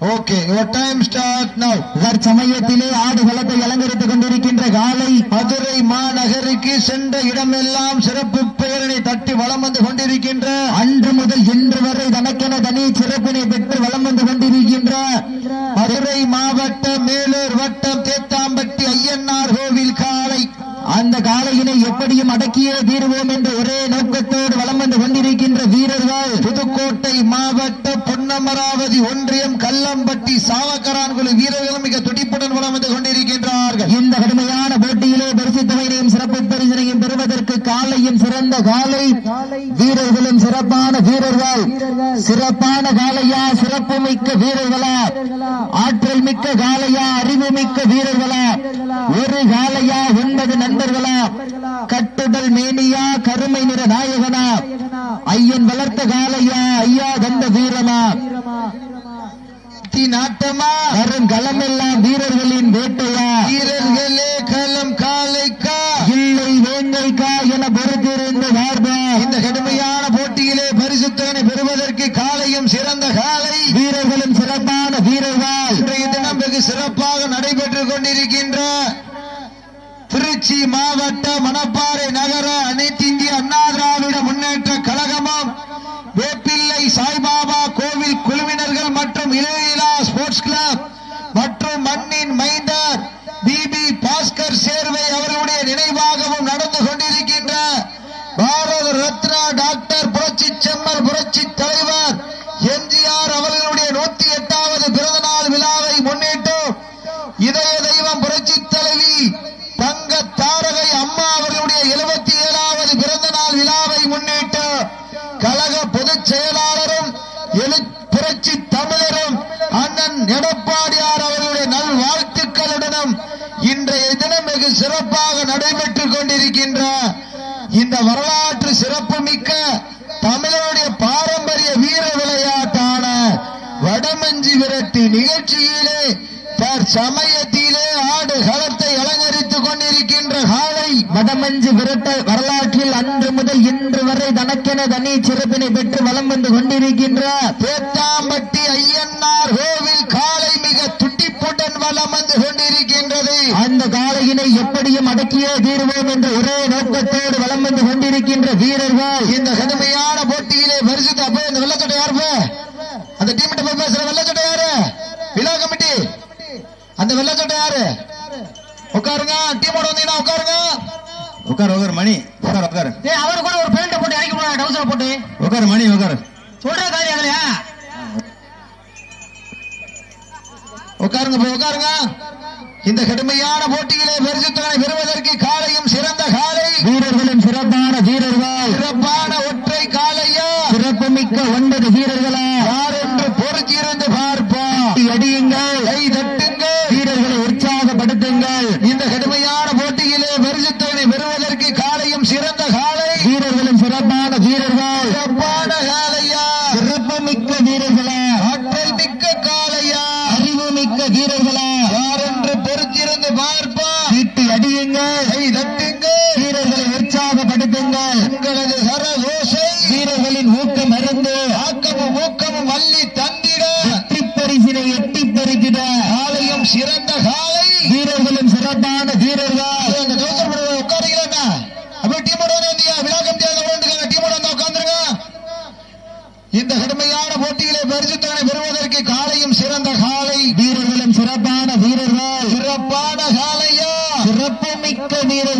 Okay your time start now தற்சமயத்திலே ஆடுகளத்தை அலங்கரித்துக் கொண்டிருக்கின்ற காலை மதுரை மாநகருக்கு சென்ற இடமெல்லாம் சிறப்பு பெயரினை தட்டி வளம் வந்து கொண்டிருக்கின்ற அன்று முதல் இன்று வரை தனக்கென தனி சிறப்பினை பெற்று வளம் வந்து கொண்டிருக்கின்ற மதுரை மாவட்ட மேலூர் வட்டம் தேத்தாம்பட்டி ஐயன்னார் கோவில் காலை. அந்த காலையினை எப்படியும் அடக்கியே தீர்வோம் என்ற ஒரே நோக்கத்தோடு வளம் வந்து கொண்டிருக்கின்ற வீரர்கள் புதுக்கோட்டை மாவட்ட மாவட்டம் ஒன்றியம் கல்லம்பட்டி சாவக்கரான்குழு வீரர்களும் மிக துடிப்புடன் வளம் வந்து கொண்டிருக்கின்றார்கள். இந்த கடுமையான போட்டியிலே பரிசு தொகையினையும் சிறப்பு பரிசனையும் பெறுவதற்கு காலையும் சிறந்த காலை வீரர்களும் சிறப்பான வீரர்கள் சிறப்பான காலையா சிறப்பு மிக்க வீரர்களா ஆற்றல் மிக்க காலையா அறிவு மிக்க வீரர்களா ஒரு காலையா ஒன்பது நண்பர்களா கட்டுதல் மேனியா கருமை நிற நாயகனா ஐயன் வளர்த்த காளையா ஐயா தந்த வீரமா? தி நாட்டமா? வரும் களமெல்லாம் வீரர்களின் வேட்டையா? வீரர்களே களம் காலைக்கா? இல்லை வேங்கைக்கா என பொறுத்திருந்து பார்ப்பா இந்த கடுமையான போட்டியிலே பரிசுத்தனை பெறுவதற்கு காலையும் சிறந்த காலை. வீரர்களும் சிறப்பான வீரர்கள். இன்றைய தினம் வெகு சிறப்பாக நடைபெற்றுக் கொண்டிருக்கின்ற கிளிநொச்சி மாவட்ட மணப்பாறை நகர அனைத்து இந்திய அண்ணா திராவிட முன்னேற்ற கழகமும் வேப்பிள்ளை சாய்பாபா கோவில் குழுவினர்கள் மற்றும் இளையிலா ஸ்போர்ட்ஸ் கிளப் மற்றும் மண்ணின் மைந்தர் நிகழ்ச்சியிலே சமயத்திலே ஆடு களத்தை அலங்கரித்துக் கொண்டிருக்கின்ற காலை வடமஞ்சு விரட்ட வரலாற்றில் அன்று முதல் இன்று வரை தனக்கென தனி சிறப்பினை பெற்று வலம் வந்து கொண்டிருக்கின்ற தேத்தாம்பட்டி ஐயன்னார் கோவில் காலை மிக துட்டிப்புடன் வலம் வந்து கொண்டிருக்கின்றது. அந்த காளையினை எப்படியும் அடக்கியே தீர்வோம் என்ற ஒரே நோக்கத்தோடு வலம் வந்து கொண்டிருக்கின்ற வீரர்கள். இந்த கடுமையான போட்டியிலே பரிசுத்த அப்போ இந்த வெள்ளச்சட்டை யாரு அந்த டீம் போய் பேசுற வெள்ளச்சட்டை யாரு? அந்த வெள்ளச்சட்டை யாரு? உட்காருங்க டீமோட வந்தீங்கன்னா உட்காருங்க. உட்கார் உட்கார் மணி. உட்கார் உட்கார். ஏய் அவர் கூட ஒரு பேண்ட் போட்டு இறக்கி போடா டவுசர் போட்டு. உட்கார் மணி உட்கார். சொல்ற காரியம் அதுலயா? உட்காருங்க போய் உட்காருங்க. இந்த கடுமையான போட்டியிலே பரிசுத்தனை பெறுவதற்கு காலையும் சிறந்த காலை வீரர்களும் சிறப்பான வீரர்கள் சிறப்பான ஒற்றை காலையா சிறப்பு மிக்க ஒன்பது வீரர்களா யார் என்று பொறுத்திருந்து பார்ப்போம் அடியுங்கள் கை தட்டுங்கள் வீரர்களை உற்சாகப்படுத்துங்கள் இந்த கடுமையான போட்டியிலே பரிசுத்தனை பெறுவதற்கு காலையும் சிறந்த காலை வீரர்களும் சிறப்பான வீரர்கள் சிறப்பான காலையா சிறப்பு மிக்க வீரர்களா ஆற்றல் மிக்க காலையா அறிவு மிக்க வீரர்களா யார் என்று பொறுத்திருந்து பார்ப்போம் வீட்டு அடியுங்கள் கை தட்டுங்கள் வீரர்களை உற்சாகப்படுத்துங்கள் உங்களது கரகோசை வீரர்களின் ஊக்கம் அறிந்து ஆக்கமும் ஊக்கமும் அள்ளி தந்திட வெற்றி பரிசினை எட்டி பறித்திட காலையும் சிறந்த காலை வீரர்களும் சிறப்பான வீரர்கள் அந்த டவுசர் போடுற உட்காருங்களா அப்படியே டீமோட வந்தியா விழா கமிட்டியால உட்காந்துருக்காங்க டீமோட வந்து உட்காந்துருங்க இந்த கடுமையான போட்டியிலே பரிசுத்தனை பெறுவதற்கு காலையும் சிறந்த காலை வீரர்களும் சிறப்பான வீரர்கள் சிறப்பான காலையா சிறப்பு மிக்க வீரர்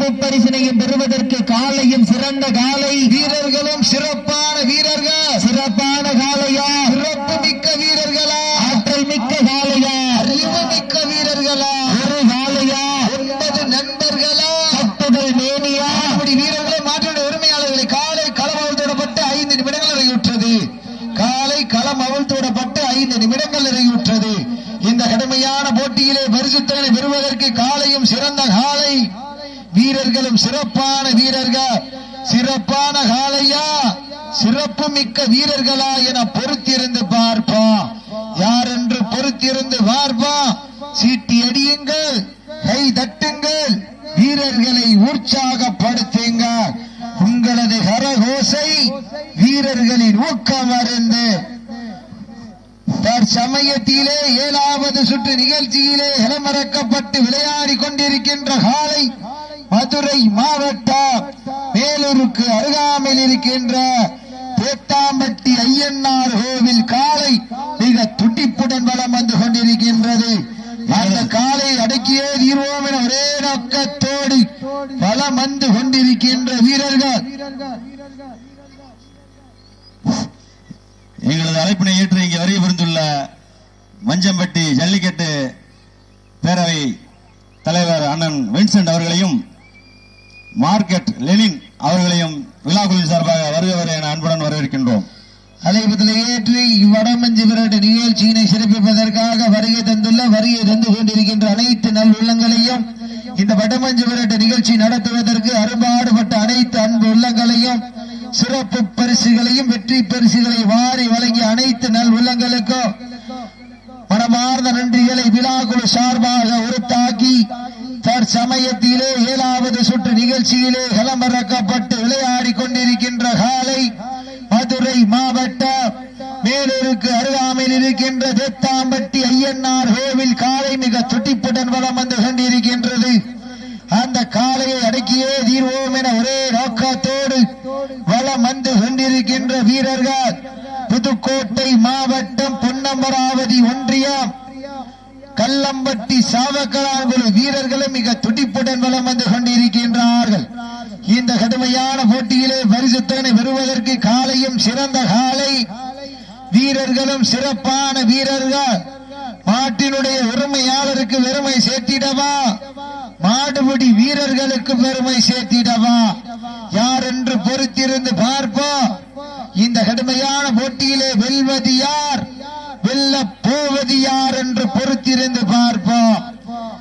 சிறப்பு பரிசினையும் பெறுவதற்கு காலையும் சிறந்த காலை சிறப்பான வீரர்கள். சிறப்பான காலையா சிறப்பு மிக்க வீரர்களா என பொறுத்திருந்து பார்ப்போம் யார் என்று பொறுத்திருந்து பார்ப்போம் சீட்டி அடியுங்கள். கை தட்டுங்கள். வீரர்களை உற்சாகப்படுத்துங்க. உங்களது கரகோசை வீரர்களின் ஊக்கம் அருந்து. தற்சமயத்திலே ஏழாவது சுற்று நிகழ்ச்சியிலே இளமறக்கப்பட்டு விளையாடி கொண்டிருக்கின்ற காலை மதுரை மாவட்டம் மேலூருக்கு அருகாமையில் இருக்கின்ற தேத்தாம்பட்டி ஐயன்னார் கோவில் காலை மிக துடிப்புடன் வளம் வந்து கொண்டிருக்கின்றது. அந்த காலை அடக்கியே தீர்வோம் என ஒரே நோக்கத்தோடு வளம் வந்து கொண்டிருக்கின்ற வீரர்கள். எங்களது அழைப்பினை ஏற்று இங்கே வரைய புரிந்துள்ள மஞ்சம்பட்டி ஜல்லிக்கட்டு பேரவை தலைவர் அண்ணன் வின்சென்ட் அவர்களையும் மார்க்கெட் லெனின் அவர்களையும் விழாக்குழுவின் சார்பாக வருகவர் என அன்புடன் வரவேற்கின்றோம். அலைபத்தில் ஏற்றி இவ்வடமஞ்சி விரட்டு நிகழ்ச்சியினை சிறப்பிப்பதற்காக வருகை தந்துள்ள வருகை தந்து கொண்டிருக்கின்ற அனைத்து நல் உள்ளங்களையும் இந்த வடமஞ்சு விரட்டு நிகழ்ச்சி நடத்துவதற்கு அரும்பாடுபட்ட அனைத்து அன்பு உள்ளங்களையும் சிறப்பு பரிசுகளையும் வெற்றி பரிசுகளை வாரி வழங்கிய அனைத்து நல் உள்ளங்களுக்கும் மனமார்ந்த நன்றிகளை விழாக்குழு சார்பாக உறுத்தாக்கி தற்சமயத்திலே ஏழாவது சுற்று நிகழ்ச்சியிலே களமிறக்கப்பட்டு விளையாடி கொண்டிருக்கின்ற காலை மதுரை மாவட்டம் மேலூருக்கு அருகாமையில் இருக்கின்ற தேத்தாம்பட்டி ஐயன்னார் கோவில் காலை மிக துட்டிப்புடன் வளம் வந்து கொண்டிருக்கின்றது. அந்த காலையை அடக்கியே தீர்வோம் என ஒரே நோக்கத்தோடு வளம் வந்து கொண்டிருக்கின்ற வீரர்கள். புதுக்கோட்டை மாவட்டம் பொன்னமராவதி ஒன்றியம். கல்லம்பட்டி சாவக்கலாங்குழு வீரர்களும் மிக துடிப்புடன் வலம் வந்து கொண்டிருக்கின்றார்கள். இந்த கடுமையான போட்டியிலே பரிசுத்தனை பெறுவதற்கு காலையும் சிறந்த காலை. வீரர்களும் சிறப்பான வீரர்கள். மாட்டினுடைய உரிமையாளருக்கு பெருமை சேர்த்திடவா? மாடுபிடி வீரர்களுக்கு பெருமை சேர்த்திடவா? யார் என்று பொறுத்திருந்து பார்ப்போம் இந்த கடுமையான போட்டியிலே வெல்வது யார் வெல்ல போவது யார் என்று பொறுத்திருந்து பார்ப்போம்.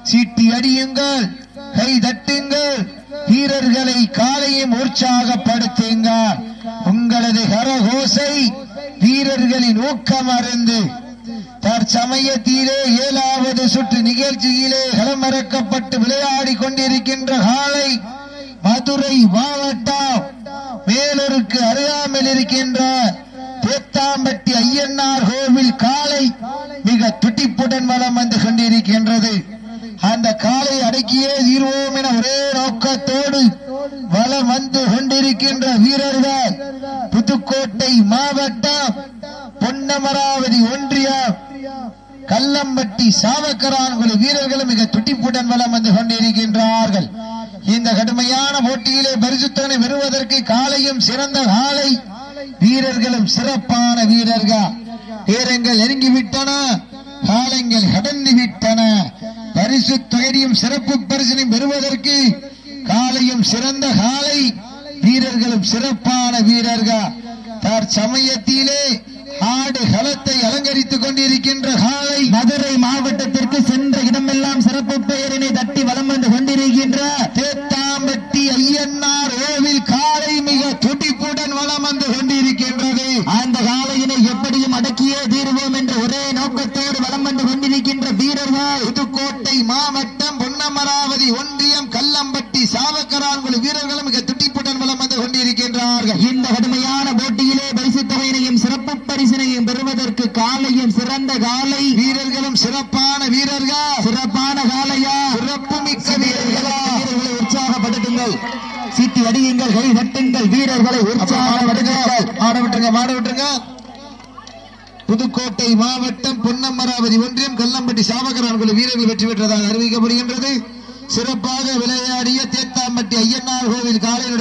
சீட்டி அடியுங்கள் கை தட்டுங்கள் வீரர்களை காலையும் உற்சாகப்படுத்துங்க உங்களது கரகோசை வீரர்களின் ஊக்கம் அறிந்து தற்சமயத்திலே ஏழாவது சுற்று நிகழ்ச்சியிலே களமிறக்கப்பட்டு விளையாடி கொண்டிருக்கின்ற காலை மதுரை மாவட்டம் மேலூருக்கு அறியாமல் இருக்கின்ற தேத்தாம்பட்டி ஐயன்னார் கோவில் காலை மிக துடிப்புடன் வளம் வந்து கொண்டிருக்கின்றது. அந்த காலை அடக்கியே தீர்வோம் என ஒரே நோக்கத்தோடு வலம் வந்து கொண்டிருக்கின்ற வீரர்கள் புதுக்கோட்டை மாவட்டம் பொன்னமராவதி ஒன்றியம் கல்லம்பட்டி சாவக்கரான்குழு வீரர்களும் மிக துட்டிப்புடன் வளம் வந்து கொண்டிருக்கின்றார்கள். இந்த கடுமையான போட்டியிலே பரிசுத்தனை பெறுவதற்கு காலையும் சிறந்த காலை வீரர்களும் சிறப்பான வீரர்கள். நேரங்கள் நெருங்கிவிட்டன காலங்கள் கடந்து விட்டன பரிசு தொகையும் சிறப்பு பரிசனையும் பெறுவதற்கு காலையும் சிறந்த காலை. வீரர்களும் சிறப்பான வீரர்கள். தற்சமயத்திலே ஆடு களத்தை அலங்கரித்துக் கொண்டிருக்கின்ற காலை. மதுரை மாவட்டத்திற்கு சென்ற இடமெல்லாம் சிறப்பு பெயரினை தட்டி வலம் வந்து கொண்டிருக்கின்ற தேத்தாம்பட்டி ஐயன்னார் கோவில் காலை மிக துடிப்புடன் வலம் வந்து கொண்டிருக்கின்றது அந்த காலையினை எப்படியும் அடக்கியே தீர்வோம் என்ற ஒரே நோக்கத்தோடு வலம் வந்து கொண்டிருக்கின்ற வீரர்கள் புதுக்கோட்டை மாவட்டம் பொன்னமராவதி ஒன்றியம் கல்லம்பட்டி சாவக்கரான்குழு வீரர்களும் மிக துட்டிப்புடன் வலம் வந்து கொண்டிருக்கின்றார்கள். இந்த கடுமையான போட்டியிலே பரிசு தொகையினையும் சிறப்பு பரிசினையும் பெறுவதற்கு காலையும் சிறந்த காலை. வீரர்களும் சிறப்பான வீரர்கள்? சிறப்பான காலையா? சிறப்பு மிக்க வீரர்களா? வீரர்களை உற்சாகப்படுத்துங்கள். சீட்டி அடியுங்கள் கை தட்டுங்கள் வீரர்களை உற்சாகப்படுத்துங்கள். ஆட விட்டுருங்க மாட விட்டுருங்க புதுக்கோட்டை மாவட்டம் பொன்னமராவதி ஒன்றியம் கல்லம்பட்டி சாவகரான் குழு வீரர்கள் வெற்றி பெற்றதாக அறிவிக்கப்படுகின்றது. சிறப்பாக விளையாடிய தேத்தாம்பட்டி ஐயனார் கோவில் காலையினுடைய